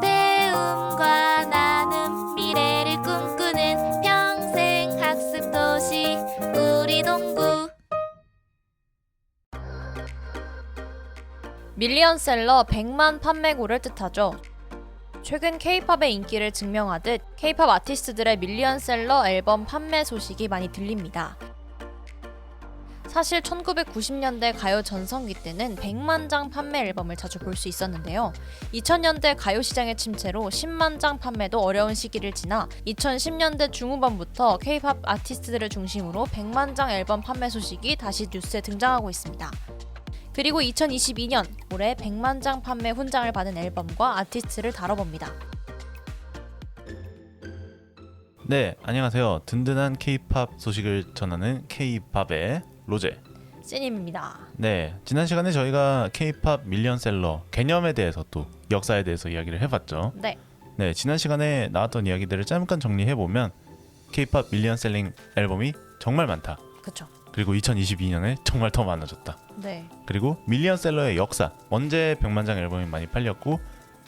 배움과 나눔 미래를 꿈꾸는 평생 학습 도시 우리 동구 밀리언셀러 100만 판매고를 뜻하죠. 최근 K-팝의 인기를 증명하듯 K-팝 아티스트들의 밀리언셀러 앨범 판매 소식이 많이 들립니다. 사실 1990년대 가요 전성기 때는 100만 장 판매 앨범을 자주 볼 수 있었는데요. 2000년대 가요 시장의 침체로 10만 장 판매도 어려운 시기를 지나 2010년대 중후반부터 K-팝 아티스트들을 중심으로 100만 장 앨범 판매 소식이 다시 뉴스에 등장하고 있습니다. 그리고 2022년 올해 100만 장 판매 훈장을 받은 앨범과 아티스트를 다뤄봅니다. 네, 안녕하세요. 든든한 K-팝 소식을 전하는 K-팝의 로제. 찐입니다. 네, 지난 시간에 저희가 K-팝 밀리언셀러 개념에 대해서 또 역사에 대해서 이야기를 해봤죠. 네, 네, 지난 시간에 나왔던 이야기들을 잠깐 정리해 보면 K-팝 밀리언셀링 앨범이 정말 많다. 그쵸. 그리고 2022년에 정말 더 많아졌다. 네, 그리고 밀리언셀러의 역사 언제 100만 장 앨범이 많이 팔렸고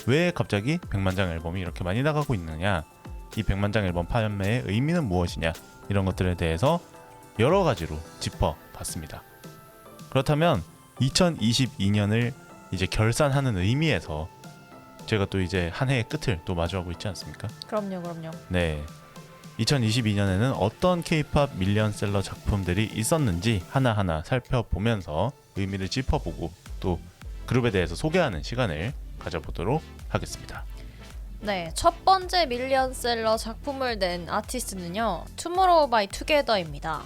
왜 갑자기 100만 장 앨범이 이렇게 많이 나가고 있느냐 이 100만 장 앨범 판매의 의미는 무엇이냐 이런 것들에 대해서 여러 가지로 짚어 봤습니다. 그렇다면 2022년을 이제 결산하는 의미에서 제가 또 이제 한 해의 끝을 또 마주하고 있지 않습니까? 그럼요, 그럼요. 네. 2022년에는 어떤 K-팝 밀리언셀러 작품들이 있었는지 하나하나 살펴보면서 의미를 짚어보고 또 그룹에 대해서 소개하는 시간을 가져보도록 하겠습니다. 네, 첫 번째 밀리언셀러 작품을 낸 아티스트는요, 투모로우 바이 투게더입니다.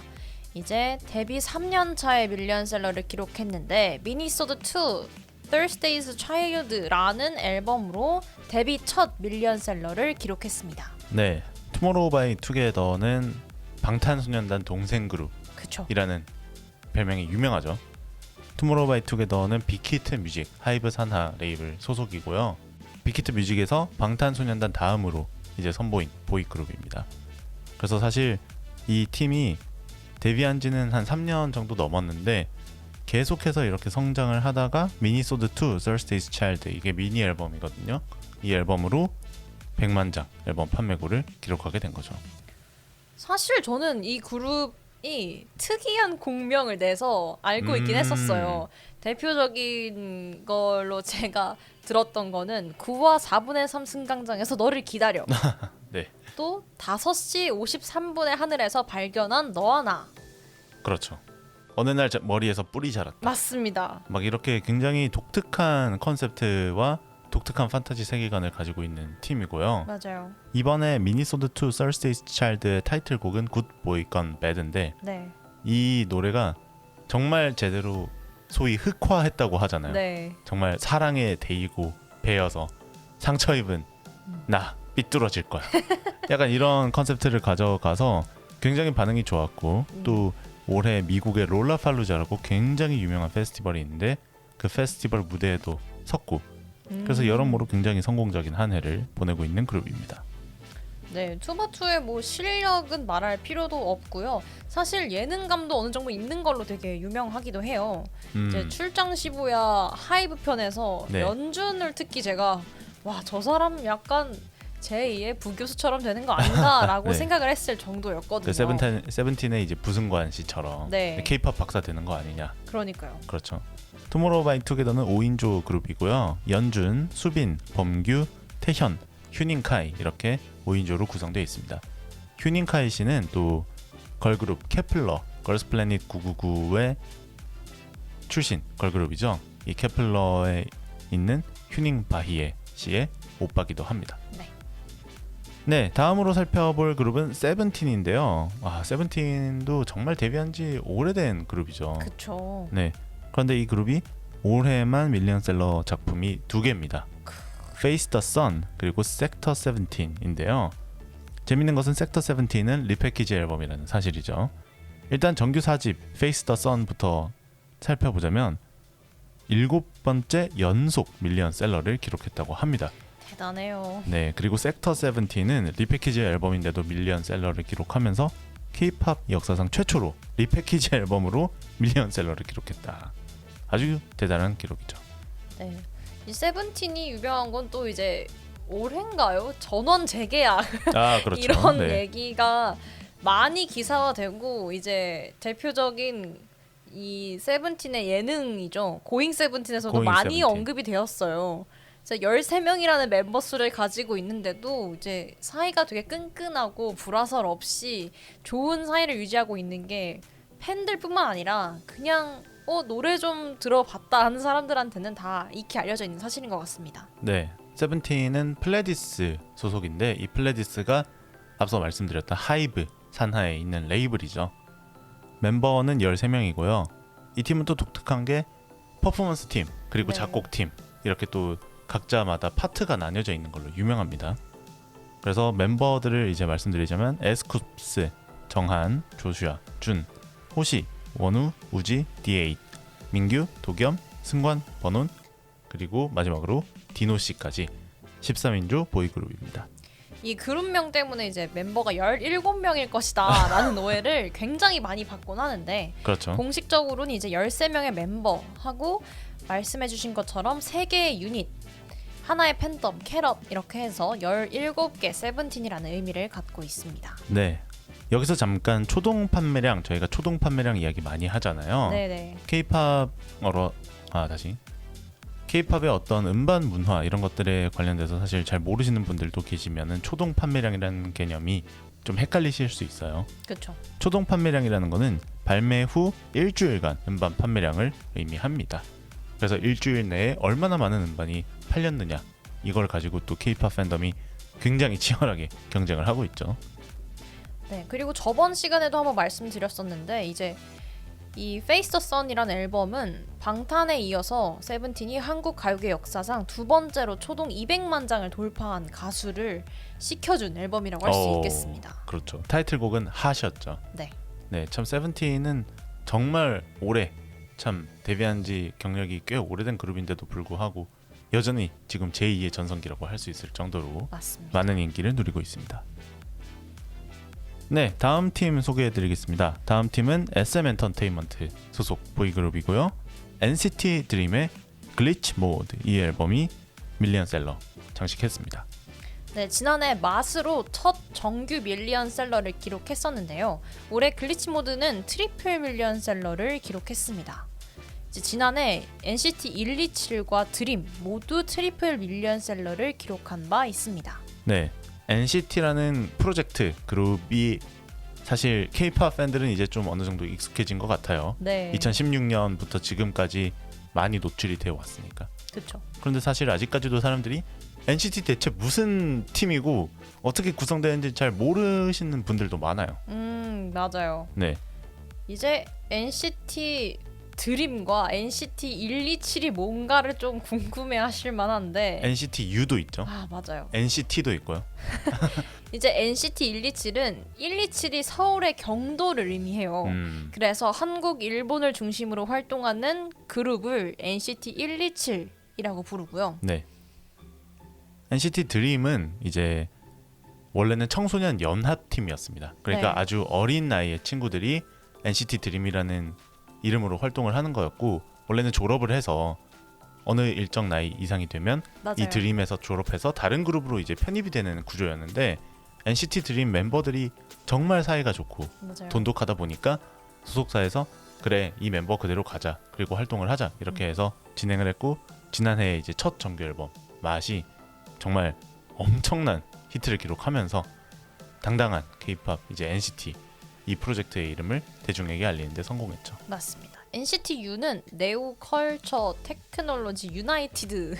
이제 데뷔 3년 차의 밀리언셀러를 기록했는데 미니소드 2 Thursday's Child라는 앨범으로 데뷔 첫 밀리언셀러를 기록했습니다. 네. 투모로우 바이 투게더는 방탄소년단 동생 그쵸? 그룹이라는 별명이 유명하죠. 투모로우 바이 투게더는 빅히트 뮤직 하이브 산하 레이블 소속이고요. 빅히트 뮤직에서 방탄소년단 다음으로 이제 선보인 보이 그룹입니다. 그래서 사실 이 팀이 데뷔한 지는 한 3년 정도 넘었는데 계속해서 이렇게 성장을 하다가 미니소드 2 Thursday's Child 이게 미니 앨범이거든요. 이 앨범으로 100만 장 앨범 판매고를 기록하게 된 거죠. 사실 저는 이 그룹이 특이한 공명을 내서 알고 있긴 음. 했었어요. 대표적인 걸로 제가 들었던 거는 9화 4분의 3 승강장에서 너를 기다려. 네. 또 5시 53분의 하늘에서 발견한 너와 나. 그렇죠. 어느 날 자- 머리에서 뿔이 자랐다. 맞습니다. 막 이렇게 굉장히 독특한 컨셉트와 독특한 판타지 세계관을 가지고 있는 팀이고요. 맞아요. 이번에 미니소드 2 Thursday's Child의 타이틀곡은 Good Boy Gone Bad인데 네. 이 노래가 정말 제대로 소위 흑화했다고 하잖아요. 네. 정말 사랑에 데이고 베어서 상처 입은 나 삐뚤어질 거야. 약간 이런 컨셉트를 가져가서 굉장히 반응이 좋았고 음. 또 올해 미국의 롤라팔루자라고 굉장히 유명한 페스티벌이 있는데 그 페스티벌 무대에도 섰고 그래서 음. 여러모로 굉장히 성공적인 한 해를 보내고 있는 그룹입니다. 네, 투바투의 뭐 실력은 말할 필요도 없고요. 사실 예능감도 어느 정도 있는 걸로 되게 유명하기도 해요. 음, 이제 출장 시부야 하이브 편에서 네. 연준을 특히 제가 와 저 사람 약간 제2의 부교수처럼 되는 거 아닌가라고 네. 생각을 했을 정도였거든요. 그 세븐틴, 세븐틴의 이제 부승관 씨처럼 네. 케이팝 박사 되는 거 아니냐 그러니까요. 그렇죠. 투모로우 바이 투게더는 5인조 그룹이고요. 연준, 수빈, 범규, 태현, 휴닝카이 이렇게 5인조로 구성되어 있습니다. 휴닝 카이 씨는 또 걸그룹 케플러, 걸스 플래닛 999의 출신 걸그룹이죠. 이 케플러에 있는 휴닝 바히에 씨의 오빠기도 합니다. 네. 네, 다음으로 살펴볼 그룹은 세븐틴인데요. 아, 세븐틴도 정말 데뷔한 지 오래된 그룹이죠. 그쵸. 네. 그런데 이 그룹이 올해만 밀리언셀러 작품이 두 개입니다. Face the Sun 그리고 Sector 17인데요. 재밌는 것은 Sector 17은 리패키지 앨범이라는 사실이죠. 일단 정규 4집 Face the Sun부터 살펴보자면 일곱 번째 연속 밀리언셀러를 기록했다고 합니다. 대단해요. 네, 그리고 섹터 17은 리패키지 앨범인데도 밀리언셀러를 기록하면서 K-팝 역사상 최초로 리패키지 앨범으로 밀리언셀러를 기록했다. 아주 대단한 기록이죠. 네. 이 세븐틴이 유명한 건 또 이제 올해인가요? 전원 재계약 아 그렇죠. 이런 네. 얘기가 많이 기사화되고 이제 대표적인 이 세븐틴의 예능이죠. 고잉 세븐틴에서도 고잉 많이 세븐틴. 언급이 되었어요. 이제 13명이라는 멤버 수를 가지고 있는데도 이제 사이가 되게 끈끈하고 불화설 없이 좋은 사이를 유지하고 있는 게 팬들뿐만 아니라 그냥 어 노래 좀 들어봤다 하는 사람들한테는 다 익히 알려져 있는 사실인 것 같습니다. 네. 세븐틴은 플레디스 소속인데 이 플레디스가 앞서 말씀드렸던 하이브 산하에 있는 레이블이죠. 멤버는 13명이고요. 이 팀은 또 독특한 게 퍼포먼스 팀 그리고 네. 작곡 팀 이렇게 또 각자마다 파트가 나뉘어져 있는 걸로 유명합니다. 그래서 멤버들을 이제 말씀드리자면 에스쿱스, 정한, 조슈아, 준, 호시, 원우, 우지, D8, 민규, 도겸, 승관, 번온 그리고 마지막으로 디노 씨까지 13인조 보이그룹입니다. 이 그룹명 때문에 이제 멤버가 17명일 것이다 라는 오해를 굉장히 많이 받곤 하는데 그렇죠. 공식적으로는 이제 13명의 멤버하고 말씀해주신 것처럼 3개의 유닛 하나의 팬덤, 캐럿 이렇게 해서 17개 세븐틴이라는 의미를 갖고 있습니다. 네. 여기서 잠깐 초동 판매량 저희가 초동 판매량 이야기 많이 하잖아요. 네네. K-팝어로 아 다시 K-팝의 어떤 음반 문화 이런 것들에 관련돼서 사실 잘 모르시는 분들도 계시면은 초동 판매량이라는 개념이 좀 헷갈리실 수 있어요. 그렇죠. 초동 판매량이라는 거는 발매 후 일주일간 음반 판매량을 의미합니다. 그래서 일주일 내에 얼마나 많은 음반이 팔렸느냐 이걸 가지고 또 K-팝 팬덤이 굉장히 치열하게 경쟁을 하고 있죠. 네, 그리고 저번 시간에도 한번 말씀드렸었는데 이제 이 Face the Sun이라는 앨범은 방탄에 이어서 세븐틴이 한국 가요계 역사상 두 번째로 초동 200만 장을 돌파한 가수를 시켜준 앨범이라고 할 수 어, 있겠습니다. 그렇죠. 타이틀곡은 하셨죠. 네. 네, 참 세븐틴은 정말 오래 참 데뷔한 지 경력이 꽤 오래된 그룹인데도 불구하고 여전히 지금 제2의 전성기라고 할 수 있을 정도로 맞습니다. 많은 인기를 누리고 있습니다. 네, 다음 팀 소개해드리겠습니다. 다음 팀은 SM 엔터테인먼트 소속 보이그룹이고요. NCT 드림의 글리치 모드 이 앨범이 밀리언셀러 장식했습니다. 네, 지난해 맛으로 첫 정규 밀리언셀러를 기록했었는데요. 올해 글리치 모드는 트리플 밀리언셀러를 기록했습니다. 지난해 NCT 127과 드림 모두 트리플 밀리언셀러를 기록한 바 있습니다. 네, NCT라는 프로젝트 그룹이 사실 K-팝 팬들은 이제 좀 어느 정도 익숙해진 것 같아요. 네, 2016년부터 지금까지 많이 노출이 되어 왔으니까. 그렇죠. 그런데 사실 아직까지도 사람들이 NCT 대체 무슨 팀이고 어떻게 구성되는지 잘 모르시는 분들도 많아요. 음, 맞아요. 네, 이제 NCT 드림과 NCT 127이 뭔가를 좀 궁금해 하실 만한데 NCT U도 있죠. 아 맞아요. NCT도 있고요. 이제 NCT 127은 127이 서울의 경도를 의미해요. 음, 그래서 한국, 일본을 중심으로 활동하는 그룹을 NCT 127이라고 부르고요. 네. NCT 드림은 이제 원래는 청소년 연합 팀이었습니다. 그러니까 네. 아주 어린 나이의 친구들이 NCT 드림이라는 이름으로 활동을 하는 거였고 원래는 졸업을 해서 어느 일정 나이 이상이 되면 맞아요. 이 드림에서 졸업해서 다른 그룹으로 이제 편입이 되는 구조였는데 NCT 드림 멤버들이 정말 사이가 좋고 맞아요. 돈독하다 보니까 소속사에서 그래 이 멤버 그대로 가자 그리고 활동을 하자 이렇게 해서 진행을 했고 지난해 이제 첫 정규 앨범 맛이 정말 엄청난 히트를 기록하면서 당당한 K-팝 이제 NCT 이 프로젝트의 이름을 대중에게 알리는 데 성공했죠. 맞습니다. NCT U는 네오 컬처 테크놀로지 유나이티드라고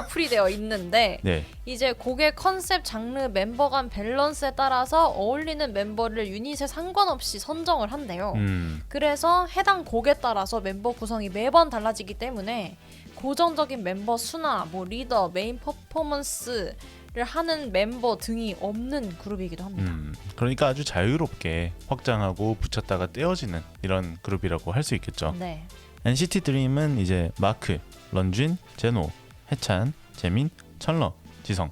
풀이되어 있는데 네, 이제 곡의 컨셉, 장르, 멤버 간 밸런스에 따라서 어울리는 멤버를 유닛에 상관없이 선정을 한대요. 음, 그래서 해당 곡에 따라서 멤버 구성이 매번 달라지기 때문에 고정적인 멤버 수나 뭐 리더, 메인 퍼포먼스를 하는 멤버 등이 없는 그룹이기도 합니다. 음, 그러니까 아주 자유롭게 확장하고 붙였다가 떼어지는 이런 그룹이라고 할 수 있겠죠. 네. NCT 드림은 이제 마크, 런쥔, 제노, 해찬, 재민, 철러, 지성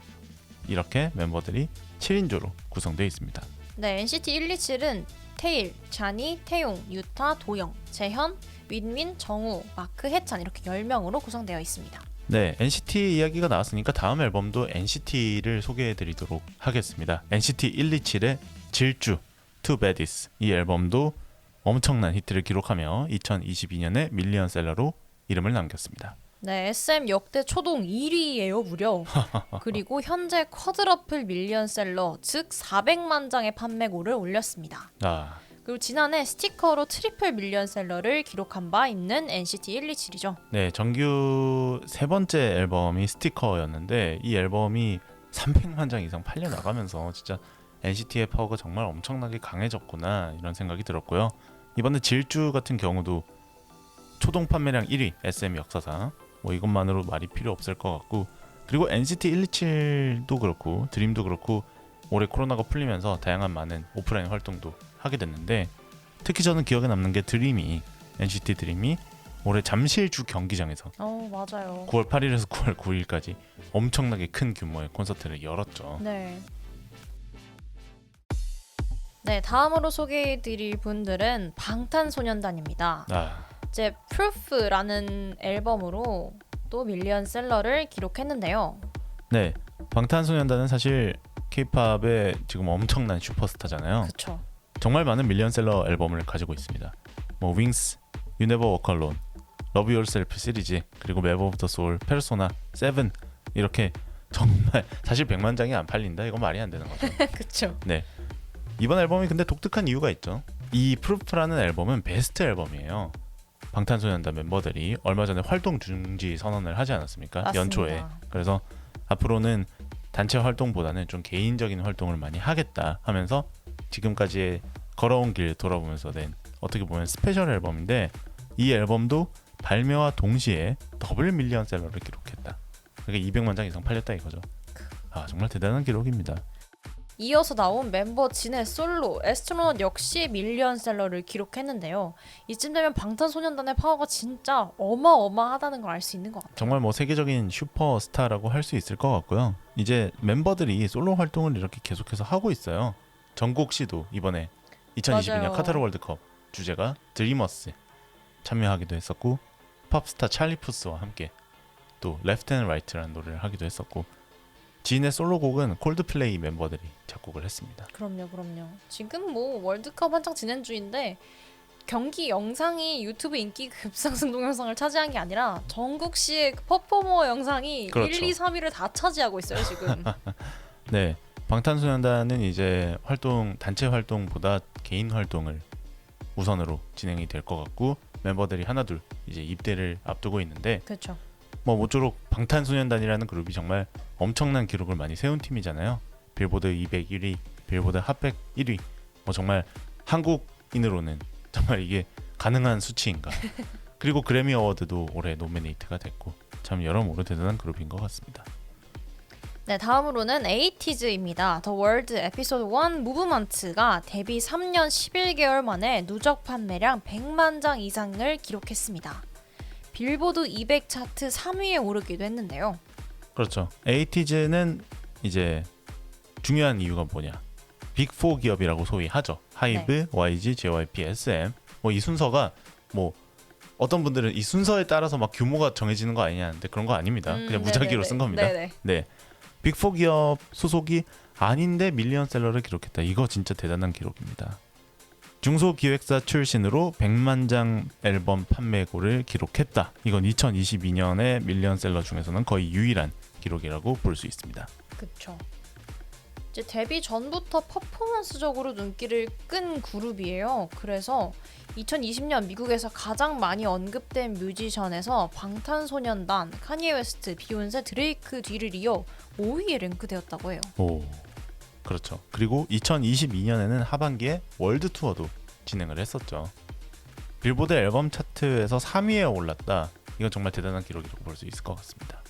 이렇게 멤버들이 7인조로 구성되어 있습니다. 네, NCT 127은 테일, 자니, 태용, 유타, 도영, 재현, 윈윈, 정우, 마크, 해찬 이렇게 10명으로 구성되어 있습니다. 네, NCT 이야기가 나왔으니까 다음 앨범도 NCT를 소개해드리도록 하겠습니다. NCT 127의 질주 Too Badis 이 앨범도 엄청난 히트를 기록하며 2022년에 밀리언셀러로 이름을 남겼습니다. 네, SM 역대 초동 1위예요, 무려. 그리고 현재 쿼드러플 밀리언셀러, 즉 400만 장의 판매고를 올렸습니다. 아, 그리고 지난해 스티커로 트리플 밀리언셀러를 기록한 바 있는 NCT 127이죠. 네, 정규 세 번째 앨범이 스티커였는데 이 앨범이 300만 장 이상 팔려 나가면서 진짜 NCT의 파워가 정말 엄청나게 강해졌구나 이런 생각이 들었고요. 이번에 질주 같은 경우도 초동 판매량 1위 SM 역사상 뭐 이것만으로 말이 필요 없을 것 같고 그리고 NCT 127도 그렇고 드림도 그렇고 올해 코로나가 풀리면서 다양한 많은 오프라인 활동도 하게 됐는데 특히 저는 기억에 남는 게 드림이 NCT 드림이 올해 잠실주 경기장에서 어, 맞아요. 9월 8일에서 9월 9일까지 엄청나게 큰 규모의 콘서트를 열었죠. 네. 네, 다음으로 소개해드릴 분들은 방탄소년단입니다. 아, 이제 Proof라는 앨범으로 또 밀리언셀러를 기록했는데요. 네. 방탄소년단은 사실 K-팝의 지금 엄청난 슈퍼스타잖아요. 그쵸. 정말 많은 밀리언셀러 앨범을 가지고 있습니다. 뭐 윙스, You Never Walk Alone, Love Yourself 시리즈, 그리고 Map of the Soul, 페르소나, 세븐 이렇게 정말 사실 100만 장이 안 팔린다. 이건 말이 안 되는 거죠. 그쵸. 네. 이번 앨범이 근데 독특한 이유가 있죠. 이 프루프라는 앨범은 베스트 앨범이에요. 방탄소년단 멤버들이 얼마 전에 활동 중지 선언을 하지 않았습니까? 맞습니다. 연초에. 그래서 앞으로는 단체 활동보다는 좀 개인적인 활동을 많이 하겠다 하면서 지금까지의 걸어온 길 돌아보면서 낸 어떻게 보면 스페셜 앨범인데 이 앨범도 발매와 동시에 더블 밀리언셀러를 기록했다. 그러니까 200만 장 이상 팔렸다 이거죠. 아 정말 대단한 기록입니다. 이어서 나온 멤버 진의 솔로 에스트로넛 역시 밀리언셀러를 기록했는데요. 이쯤 되면 방탄소년단의 파워가 진짜 어마어마하다는 걸 알 수 있는 것 같아요. 정말 뭐 세계적인 슈퍼스타라고 할 수 있을 것 같고요. 이제 멤버들이 솔로 활동을 이렇게 계속해서 하고 있어요. 정국 씨도 이번에 2022년 맞아요. 카타르 월드컵 주제가 드리머스 참여하기도 했었고 팝스타 찰리 푸스와 함께 또 레프트 앤 라이트라는 노래를 하기도 했었고 지인의 솔로곡은 콜드플레이 멤버들이 작곡을 했습니다. 그럼요, 그럼요. 지금 뭐 월드컵 한창 진행 중인데 경기 영상이 유튜브 인기 급상승 동영상을 차지한 게 아니라 정국 씨의 퍼포머 영상이 그렇죠. 1, 2, 3위를 다 차지하고 있어요 지금. 네, 방탄소년단은 이제 활동 단체 활동보다 개인 활동을 우선으로 진행이 될 것 같고 멤버들이 하나둘 이제 입대를 앞두고 있는데 그렇죠. 뭐 모쪼록 방탄소년단이라는 그룹이 정말 엄청난 기록을 많이 세운 팀이잖아요. 빌보드 201위, 빌보드 핫백 1위. 뭐 정말 한국인으로는 정말 이게 가능한 수치인가. 그리고 그래미 어워드도 올해 노미네이트가 됐고 참 여러모로 대단한 그룹인 것 같습니다. 네, 다음으로는 에이티즈입니다. 더 월드 에피소드 1 무브먼트가 데뷔 3년 11개월 만에 누적 판매량 100만 장 이상을 기록했습니다. 빌보드 200 차트 3위에 오르기도 했는데요. 그렇죠. 에이티즈는 이제 중요한 이유가 뭐냐? 빅4 기업이라고 소위 하죠. 하이브, YG, JYP, SM. 뭐 이 순서가 뭐 어떤 분들은 이 순서에 따라서 막 규모가 정해지는 거 아니냐는데 그런 거 아닙니다. 음, 그냥 무작위로 네네네. 쓴 겁니다. 네네. 네. 빅4 기업 소속이 아닌데 밀리언셀러를 기록했다. 이거 진짜 대단한 기록입니다. 중소기획사 출신으로 100만 장 앨범 판매고를 기록했다. 이건 2022년의 밀리언셀러 중에서는 거의 유일한 기록이라고 볼 수 있습니다. 그쵸. 이제 데뷔 전부터 퍼포먼스적으로 눈길을 끈 그룹이에요. 그래서 2020년 미국에서 가장 많이 언급된 뮤지션에서 방탄소년단, 카니에 웨스트, 비욘세, 드레이크 뒤를 이어 5위에 랭크되었다고 해요. 오. 그렇죠. 그리고 2022년에는 하반기에 월드 투어도 진행을 했었죠. 빌보드 앨범 차트에서 3위에 올랐다. 이건 정말 대단한 기록이라고 볼 수 있을 것 같습니다.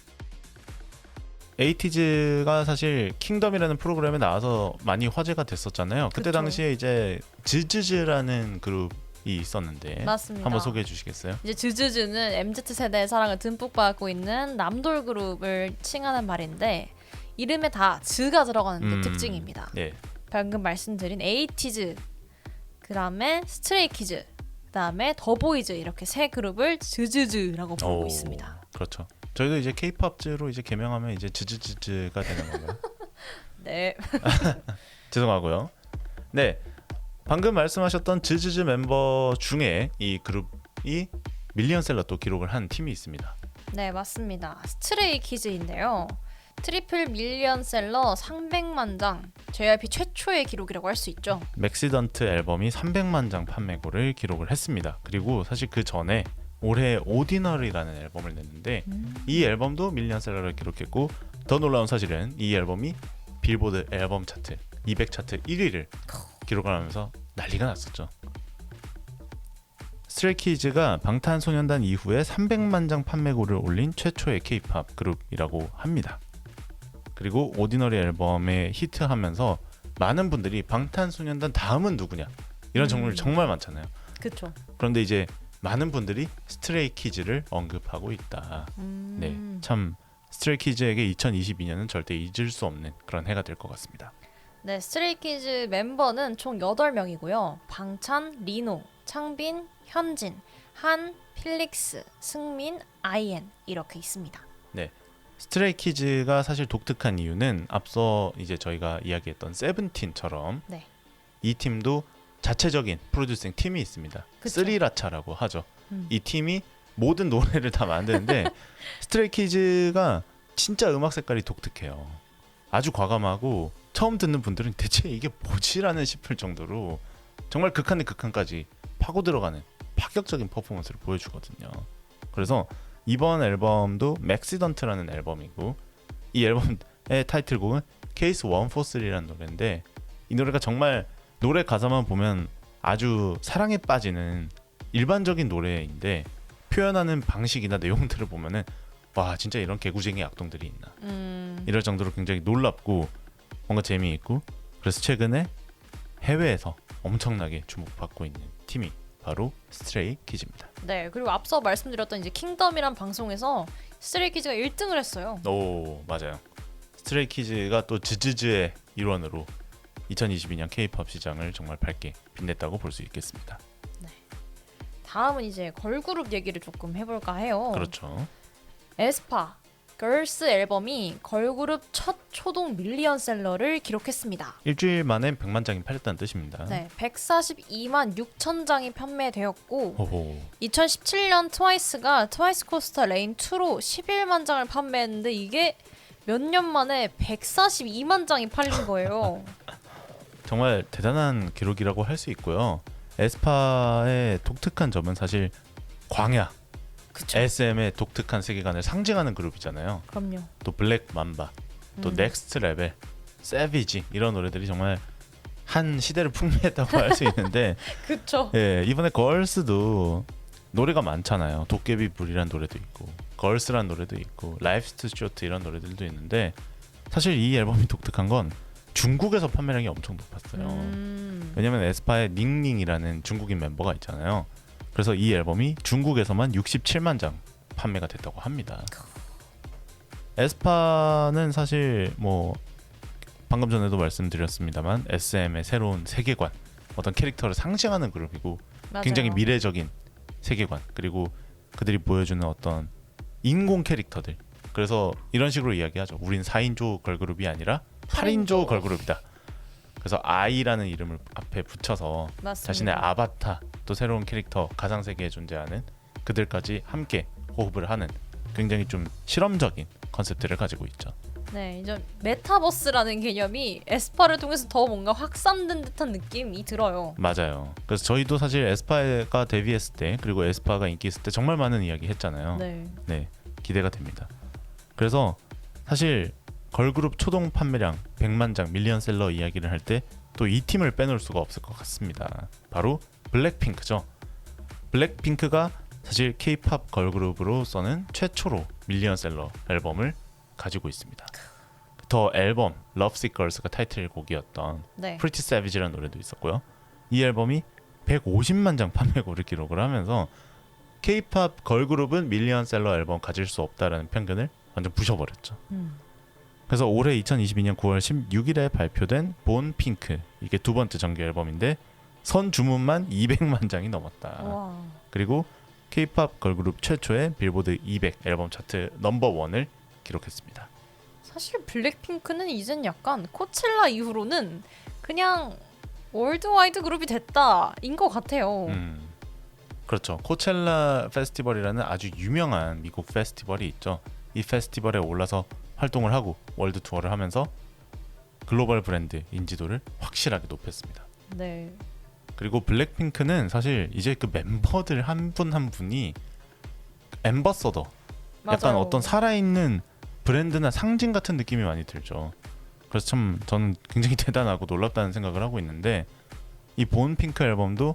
에이티즈가 사실 킹덤이라는 프로그램에 나와서 많이 화제가 됐었잖아요. 그때 그쵸. 당시에 이제 지즈즈라는 그룹이 있었는데 맞습니다. 한번 소개해 주시겠어요? 이제 즈즈즈는 MZ 세대의 사랑을 듬뿍 받고 있는 남돌 그룹을 칭하는 말인데 이름에 다 즈가 들어가는 게 음. 특징입니다. 네. 방금 말씀드린 에이티즈, 그다음에 스트레이키즈, 그다음에 더보이즈 이렇게 세 그룹을 즈즈즈라고 부르고 오, 있습니다. 그렇죠. 저희도 이제 케이팝즈로 이제 개명하면 이제 즈즈즈즈가 되는 건가요? 네. 죄송하고요. 네, 방금 말씀하셨던 즈즈즈 멤버 중에 이 그룹이 밀리언셀러 또 기록을 한 팀이 있습니다. 네, 맞습니다. 스트레이 키즈인데요. 트리플 밀리언셀러 300만 장, JYP 최초의 기록이라고 할 수 있죠. 맥시던트 앨범이 300만 장 판매고를 기록을 했습니다. 그리고 사실 그 전에 올해 오디너리라는 앨범을 냈는데 이 앨범도 밀리언셀러를 기록했고 더 놀라운 사실은 이 앨범이 빌보드 앨범 차트 200 차트 1위를 기록을 하면서 난리가 났었죠. 스트레이키즈가 방탄소년단 이후에 300만 장 판매고를 올린 최초의 K-팝 그룹이라고 합니다. 그리고 오디너리 앨범에 히트하면서 많은 분들이 방탄소년단 다음은 누구냐 이런 질문이 음. 정말 많잖아요. 그쵸. 그런데 이제 많은 분들이 스트레이키즈를 언급하고 있다. 음. 네, 참 스트레이키즈에게 2022년은 절대 잊을 수 없는 그런 해가 될 것 같습니다. 네, 스트레이키즈 멤버는 총 8명이고요. 방찬, 리노, 창빈, 현진, 한, 필릭스, 승민, 아이엔 이렇게 있습니다. 스트레이키즈가 사실 독특한 이유는 앞서 이제 저희가 이야기했던 세븐틴처럼 네. 이 팀도 자체적인 프로듀싱 팀이 있습니다. 그쵸. 쓰리라차라고 하죠. 음. 이 팀이 모든 노래를 다 만드는데 스트레이키즈가 진짜 음악 색깔이 독특해요. 아주 과감하고 처음 듣는 분들은 대체 이게 뭐지라는 싶을 정도로 정말 극한의 극한까지 파고 들어가는 파격적인 퍼포먼스를 보여주거든요. 그래서 이번 앨범도 맥시던트라는 앨범이고 이 앨범의 타이틀곡은 케이스 143라는 노래인데 이 노래가 정말 노래 가사만 보면 아주 사랑에 빠지는 일반적인 노래인데 표현하는 방식이나 내용들을 보면은 와 진짜 이런 개구쟁이 악동들이 있나 음. 이럴 정도로 굉장히 놀랍고 뭔가 재미있고 그래서 최근에 해외에서 엄청나게 주목받고 있는 팀이 바로 스트레이 키즈입니다. 네, 그리고 앞서 말씀드렸던 이제 킹덤이란 방송에서 스트레이 키즈가 1등을 했어요. 오 맞아요. 스트레이 키즈가 또 즈즈즈의 일원으로 2022년 K-팝 시장을 정말 밝게 빛냈다고 볼 수 있겠습니다. 다음은 이제 걸그룹 얘기를 조금 해볼까 해요. 그렇죠. 에스파 걸스 앨범이 걸그룹 첫 초동 밀리언셀러를 기록했습니다. 일주일 만에 100만 장이 팔렸다는 뜻입니다. 네, 142만 6천 장이 판매되었고 호호. 2017년 트와이스가 트와이스 코스타 레인 2로 11만 장을 판매했는데 이게 몇 년 만에 142만 장이 팔린 거예요. 정말 대단한 기록이라고 할 수 있고요. 에스파의 독특한 점은 사실 광야, 그쵸? SM의 독특한 세계관을 상징하는 그룹이잖아요. 그럼요. 또 블랙 맘바, 또 음. 넥스트 레벨, 세비지 이런 노래들이 정말 한 시대를 풍미했다고 할 수 있는데 그쵸. 예, 이번에 걸스도 노래가 많잖아요. 도깨비 불이란 노래도 있고 걸스란 노래도 있고 라이프스트 쇼트 이런 노래들도 있는데 사실 이 앨범이 독특한 건 중국에서 판매량이 엄청 높았어요. 음. 왜냐면 에스파의 닝닝이라는 중국인 멤버가 있잖아요. 그래서 이 앨범이 중국에서만 67만 장 판매가 됐다고 합니다. 에스파는 사실 뭐 방금 전에도 말씀드렸습니다만 SM의 새로운 세계관, 어떤 캐릭터를 상징하는 그룹이고 맞아요. 굉장히 미래적인 세계관 그리고 그들이 보여주는 어떤 인공 캐릭터들. 그래서 이런 식으로 이야기하죠. 우린 4인조 걸그룹이 아니라 8인조 걸그룹이다. 그래서 아이라는 이름을 앞에 붙여서 맞습니다. 자신의 아바타 또 새로운 캐릭터 가상 세계에 존재하는 그들까지 함께 호흡을 하는 굉장히 좀 실험적인 컨셉들을 가지고 있죠. 네, 이제 메타버스라는 개념이 에스파를 통해서 더 뭔가 확산된 듯한 느낌이 들어요. 맞아요. 그래서 저희도 사실 에스파가 데뷔했을 때 그리고 에스파가 인기 있을 때 정말 많은 이야기 했잖아요. 네. 네, 기대가 됩니다. 그래서 사실 걸그룹 초동 판매량 100만 장 밀리언셀러 이야기를 할 때 또 이 팀을 빼놓을 수가 없을 것 같습니다. 바로 블랙핑크죠. 블랙핑크가 사실 K-팝 걸그룹으로서는 최초로 밀리언셀러 앨범을 가지고 있습니다. 더 앨범 Lovesick Girls가 타이틀곡이었던 네. Pretty Savage라는 노래도 있었고요. 이 앨범이 150만 장 판매고를 기록을 하면서 K-팝 걸그룹은 밀리언셀러 앨범 가질 수 없다라는 편견을 완전 부셔버렸죠. 음. 그래서 올해 2022년 9월 16일에 발표된 본 핑크 이게 두 번째 정규 앨범인데 선 주문만 200만 장이 넘었다. 와. 그리고 K-팝 걸그룹 최초의 빌보드 200 앨범 차트 넘버 원을 기록했습니다. 사실 블랙핑크는 이젠 약간 코첼라 이후로는 그냥 월드와이드 그룹이 됐다인 것 같아요. 음, 그렇죠. 코첼라 페스티벌이라는 아주 유명한 미국 페스티벌이 있죠. 이 페스티벌에 올라서 활동을 하고 월드 투어를 하면서 글로벌 브랜드 인지도를 확실하게 높였습니다. 네. 그리고 블랙핑크는 사실 이제 그 멤버들 한 분 한 분이 엠버서더 약간 맞아요. 어떤 살아있는 브랜드나 상징 같은 느낌이 많이 들죠. 그래서 참 저는 굉장히 대단하고 놀랍다는 생각을 하고 있는데 이 본 핑크 앨범도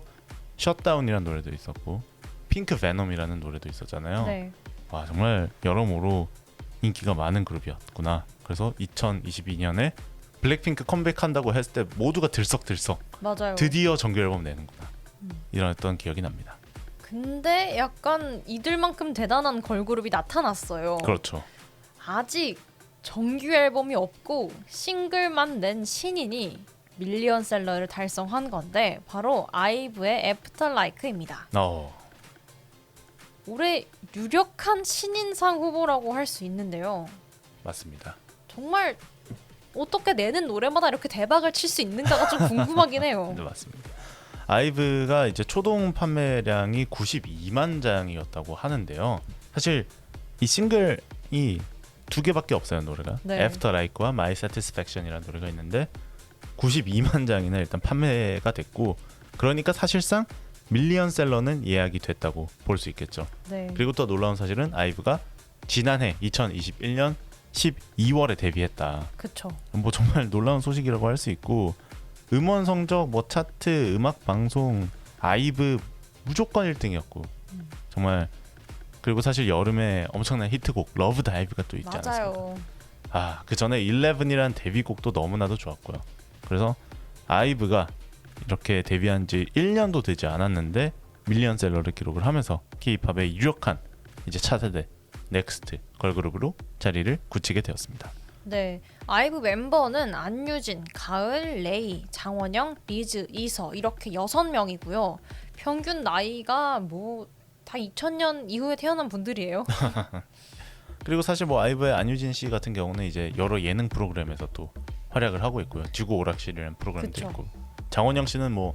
셧다운이라는 노래도 있었고 핑크 베놈이라는 노래도 있었잖아요. 네. 와 정말 여러모로 인기가 많은 그룹이었구나. 그래서 2022년에 블랙핑크 컴백한다고 했을 때 모두가 들썩들썩 맞아요. 드디어 정규 앨범 내는구나 음. 이랬던 기억이 납니다. 근데 약간 이들만큼 대단한 걸그룹이 나타났어요. 그렇죠. 아직 정규 앨범이 없고 싱글만 낸 신인이 밀리언셀러를 달성한 건데 바로 아이브의 애프터 라이크입니다. 어 올해 유력한 신인상 후보라고 할 수 있는데요. 맞습니다. 정말 어떻게 내는 노래마다 이렇게 대박을 칠 수 있는가가 좀 궁금하긴 해요. 네 맞습니다. 아이브가 이제 초동 판매량이 92만 장이었다고 하는데요. 사실 이 싱글이 두 개밖에 없어요 노래가. 네. After Like와 My Satisfaction이라는 노래가 있는데 92만 장이나 일단 판매가 됐고 그러니까 사실상 밀리언셀러는 예약이 됐다고 볼 수 있겠죠. 네. 그리고 또 놀라운 사실은 아이브가 지난해 2021년 12월에 데뷔했다. 그쵸. 뭐 정말 놀라운 소식이라고 할 수 있고 음원 성적 뭐 차트 음악 방송 아이브 무조건 1등이었고 음. 정말 그리고 사실 여름에 엄청난 히트곡 러브 다이브가 또 있지 않았습니까? 맞아요. 아그 전에 11이라는 데뷔곡도 너무나도 좋았고요. 그래서 아이브가 이렇게 데뷔한 지 1년도 되지 않았는데 밀리언셀러를 기록을 하면서 K-팝의 유력한 이제 차세대 넥스트 걸그룹으로 자리를 굳히게 되었습니다. 네. 아이브 멤버는 안유진, 가을, 레이, 장원영, 리즈, 이서 이렇게 여섯 명이고요. 평균 나이가 뭐 다 2000년 이후에 태어난 분들이에요. 그리고 사실 뭐 아이브의 안유진 씨 같은 경우는 이제 여러 예능 프로그램에서 또 활약을 하고 있고요. 지구 오락실이라는 프로그램도 그쵸. 있고 장원영 씨는 뭐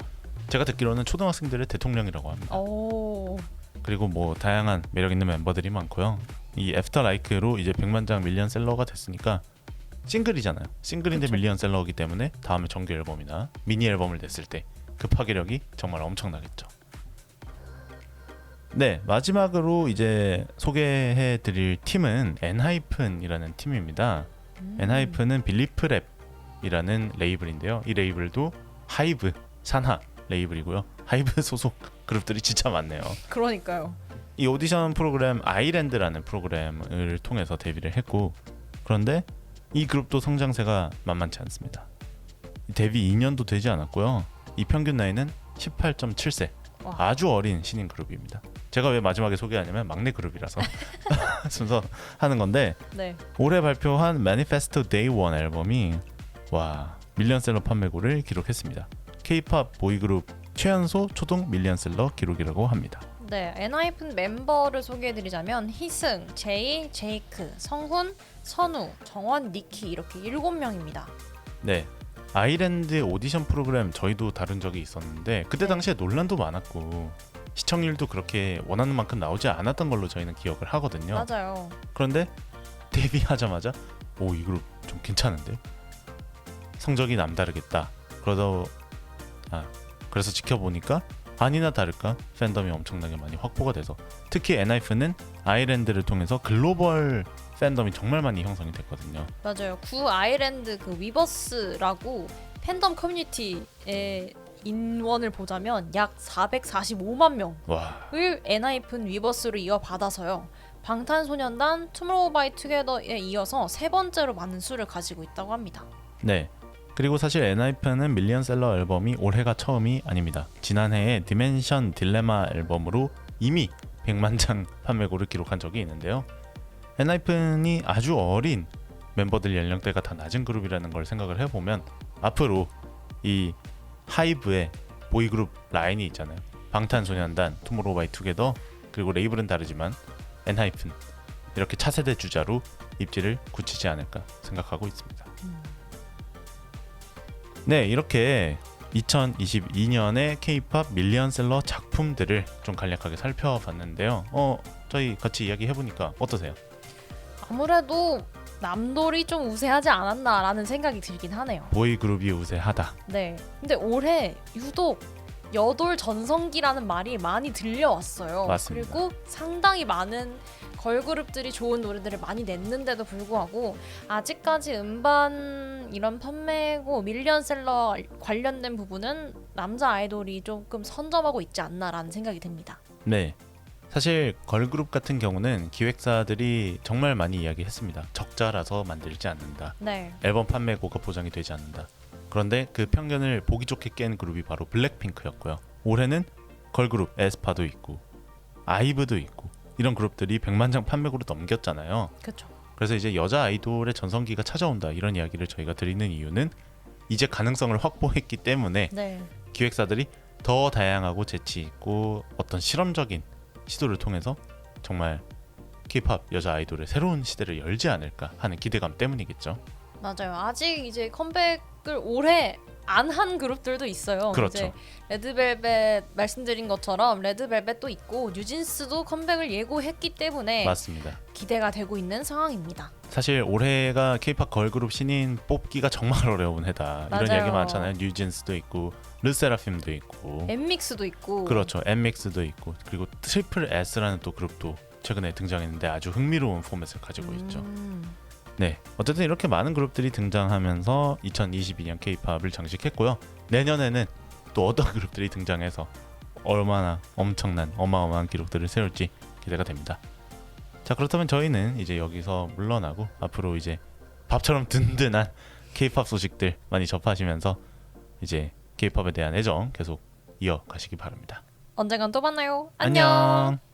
제가 듣기로는 초등학생들의 대통령이라고 합니다. 오. 그리고 뭐 다양한 매력 있는 멤버들이 많고요. 이 애프터 라이크로 이제 100만 장 밀리언 셀러가 됐으니까 싱글이잖아요. 싱글인데 그쵸. 밀리언 셀러이기 때문에 다음에 정규 앨범이나 미니 앨범을 냈을 때 그 파괴력이 정말 엄청나겠죠. 네 마지막으로 이제 소개해드릴 팀은 엔하이픈이라는 팀입니다. 음. 엔하이픈은 빌리프랩이라는 레이블인데요. 이 레이블도 하이브 산하 레이블이고요. 하이브 소속 그룹들이 진짜 많네요. 그러니까요. 이 오디션 프로그램 아이랜드라는 프로그램을 통해서 데뷔를 했고 그런데 이 그룹도 성장세가 만만치 않습니다. 데뷔 2년도 되지 않았고요. 이 평균 나이는 18.7세. 와. 아주 어린 신인 그룹입니다. 제가 왜 마지막에 소개하냐면 막내 그룹이라서 순서 하는 건데 네. 올해 발표한 Manifesto Day 1 앨범이 와 밀리언셀러 판매고를 기록했습니다. K-팝 보이그룹 최연소 초동 밀리언셀러 기록이라고 합니다. 네, 엔하이픈 멤버를 소개해드리자면 희승, 제이, 제이크, 성훈, 선우, 정원, 니키 이렇게 일곱 명입니다. 네. 아이랜드 오디션 프로그램 저희도 다룬 적이 있었는데 그때 네. 당시에 논란도 많았고 시청률도 그렇게 원하는 만큼 나오지 않았던 걸로 저희는 기억을 하거든요. 맞아요. 그런데 데뷔하자마자 오이 그룹 좀 괜찮은데 성적이 남다르겠다. 그러다 아 그래서 지켜보니까 아니나 다를까 팬덤이 엄청나게 많이 확보가 돼서 특히 엔하이픈은 아이랜드를 통해서 글로벌 팬덤이 정말 많이 형성이 됐거든요. 맞아요. 구 아일랜드 그 위버스라고 팬덤 커뮤니티의 인원을 보자면 약 445만 명을 와 엔하이픈 위버스로 이어받아서요. 방탄소년단 투모로우 바이 투게더에 이어서 세 번째로 많은 수를 가지고 있다고 합니다. 네. 그리고 사실 엔하이픈은 밀리언셀러 앨범이 올해가 처음이 아닙니다. 지난해에 디멘션 딜레마 앨범으로 이미 100만 장 판매고를 기록한 적이 있는데요. 엔하이픈이 아주 어린 멤버들 연령대가 다 낮은 그룹이라는 걸 생각을 해보면 앞으로 이 하이브의 보이그룹 라인이 있잖아요. 방탄소년단, 투모로우바이투게더 그리고 레이블은 다르지만 엔하이픈 이렇게 차세대 주자로 입지를 굳히지 않을까 생각하고 있습니다. 네, 이렇게 2022년의 K-팝 밀리언셀러 작품들을 좀 간략하게 살펴봤는데요. 어, 저희 같이 이야기 해보니까 어떠세요? 아무래도 남돌이 좀 우세하지 않았나라는 생각이 들긴 하네요. 보이 그룹이 우세하다. 네. 근데 올해 유독 여돌 전성기라는 말이 많이 들려왔어요. 맞습니다. 그리고 상당히 많은 걸그룹들이 좋은 노래들을 많이 냈는데도 불구하고 아직까지 음반 이런 판매고 밀리언셀러 관련된 부분은 남자 아이돌이 조금 선점하고 있지 않나라는 생각이 듭니다. 네. 사실 걸그룹 같은 경우는 기획사들이 정말 많이 이야기했습니다. 적자라서 만들지 않는다. 네. 앨범 판매고가 보장이 되지 않는다. 그런데 그 편견을 보기 좋게 깬 그룹이 바로 블랙핑크였고요. 올해는 걸그룹 에스파도 있고 아이브도 있고 이런 그룹들이 100만 장 판매고를 넘겼잖아요. 그렇죠. 그래서 이제 여자 아이돌의 전성기가 찾아온다 이런 이야기를 저희가 드리는 이유는 이제 가능성을 확보했기 때문에 네. 기획사들이 더 다양하고 재치 있고 어떤 실험적인 시도를 통해서 정말 K-팝 여자 아이돌의 새로운 시대를 열지 않을까 하는 기대감 때문이겠죠. 맞아요. 아직 이제 컴백을 올해 안 한 그룹들도 있어요. 그렇죠. 이제 레드벨벳 말씀드린 것처럼 레드벨벳도 있고 뉴진스도 컴백을 예고했기 때문에 맞습니다. 기대가 되고 있는 상황입니다. 사실 올해가 K-팝 걸그룹 신인 뽑기가 정말 어려운 해다. 이런 맞아요. 이야기 많잖아요. 뉴진스도 있고 르세라핌도 있고 엠믹스도 있고 그렇죠. 엠믹스도 있고 그리고 트리플 S라는 또 그룹도 최근에 등장했는데 아주 흥미로운 포맷을 가지고 있죠. 음, 네, 어쨌든 이렇게 많은 그룹들이 등장하면서 2022년 K-팝을 장식했고요. 내년에는 또 어떤 그룹들이 등장해서 얼마나 엄청난 어마어마한 기록들을 세울지 기대가 됩니다. 자, 그렇다면 저희는 이제 여기서 물러나고 앞으로 이제 밥처럼 든든한 K-팝 소식들 많이 접하시면서 이제 K-팝에 대한 애정 계속 이어가시기 바랍니다. 언젠간 또 만나요. 안녕. 안녕.